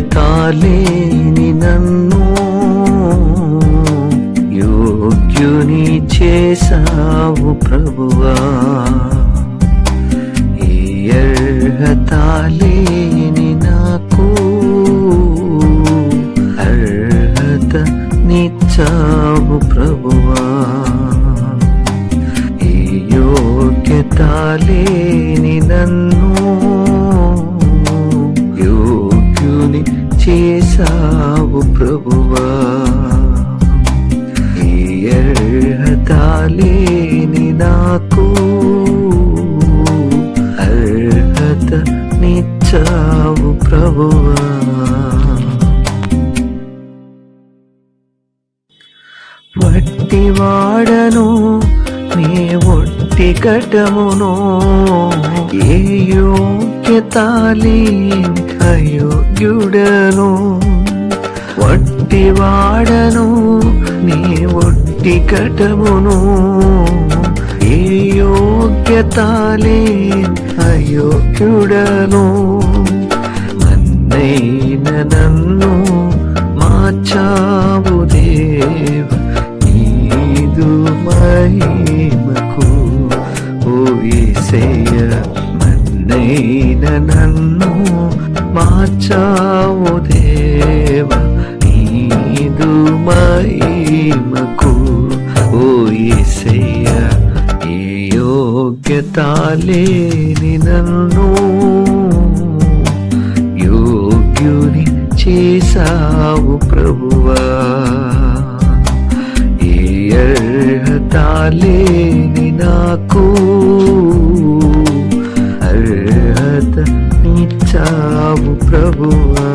తాలేని నన్ను యోగ్యుని చేసావు ప్రభువా. ఈ అర్హతాలేని నాకు అర్హత నిచ్చావు ప్రభువా. ఈ యోగ్యతాలేని నన్ను ప్రభువా ఈ అర్హతాలేని నాకు అర్హత నిచ్చావు ప్రభువా. వట్టి వాడను నీ ఒట్టి కటమును ఏ యోగ్యతాలి అయోగ్యుడను వాడను నీ ఒట్టి కటమును. ఏ యోగ్యతాలి అయోగ్యుడను. నన్నైన నన్ను మార్చావు దేవ నీదు మహిమకు ఓ నన్నైన నన్ను మార్చావు ప్రేమకు ఓ యేసయ్య ఏ యోగ్యత లేని నన్ను యోగ్యుని చేసావు ప్రభువా. ఏ అర్హత లేని నాకు అర్హత నిచ్చావు ప్రభువా.